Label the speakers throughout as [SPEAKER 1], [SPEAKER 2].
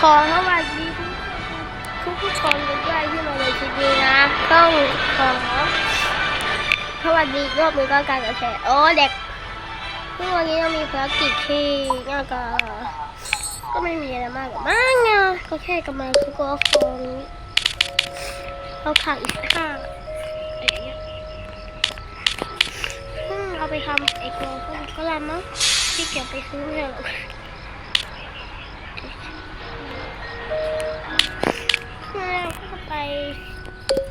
[SPEAKER 1] ของสวัสดีทุกทุกๆคนกันด้วยที่มาในคลิปนี้นะต้องขอสวัสดีรอบหนึงก็การกระแสโอ้เด็กซึ่งวันนี้เรามีภารกิจที่น่าจะก็ไม่มีอะไรมากหรอกมั้งนะก็แค่กำลังคือก็ฟองเราขาดอีกห้าอะไรเงี้ยอืมเอาไปทำเอกโลก็ก็แล้วมั้งที่เก็บไปซื้อไม่ใช่หรอก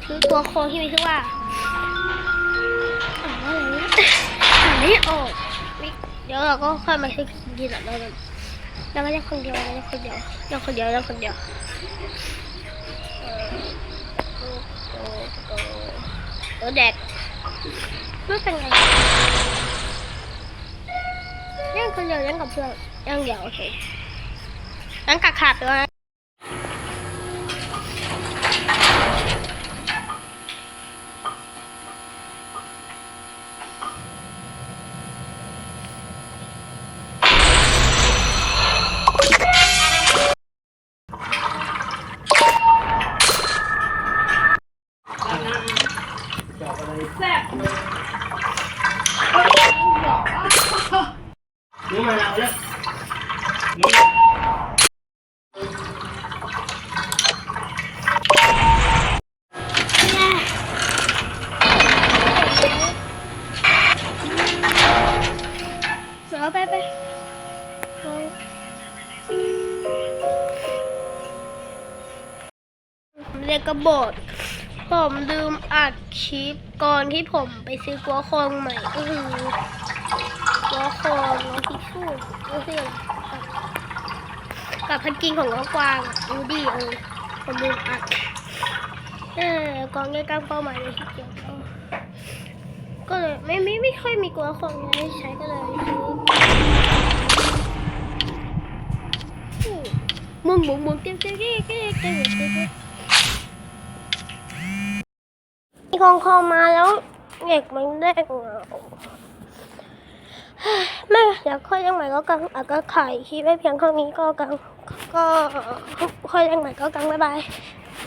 [SPEAKER 1] ซื้อตัวโคที่มีชื่อว่าอ่านว่าอะไรนะอ่านไม่ออกเดี๋ยวเราก็ค่อยมาซื้อกินแบบเราเลยเราไม่ได้คนเดียวเราไม่ได้คนเดียวเราคนเดียวเราคนเดียวเออโอ้โหโอ้โหเออแดดไม่เป็นไรเล่นคนเดียวเล่นกับเพื่อนเล่นเดียวโอเคงั้นกัดขาดไป แล้วนะ
[SPEAKER 2] นี่มาแล้วเลย
[SPEAKER 1] เสือไปไปเรียกกระโบด ผมลืมอัดคลิปก่อนที่ผมไปซื้อกัวโคงใหม่ก็คือกัวโคงน้องทิชชู่ก็คือกับพันกินของน้องกวางดูดิเออผมลืมอัดเออกองใกล้ๆเป้าหมายเลยที่เกี่ยวก็เลยไม่ไม่ไม่ค่อยมีกัวโคงให้ใช้ก็เลยซื้อมึงมึงมึงเตี้ยเตี้ยเตี้ยเตี้ยเตี้ยเตี้ย มีของคองมาแล้วเด็กมันเด้งาไม่เดี๋ยวค่อยเลี้ยงใหม่ก็กังอาก็ขายคลิปไม่เพียงเท่านี้ก็กังก็ค่อยเลี้ยงใหม่ก็กังบ๊ายบาย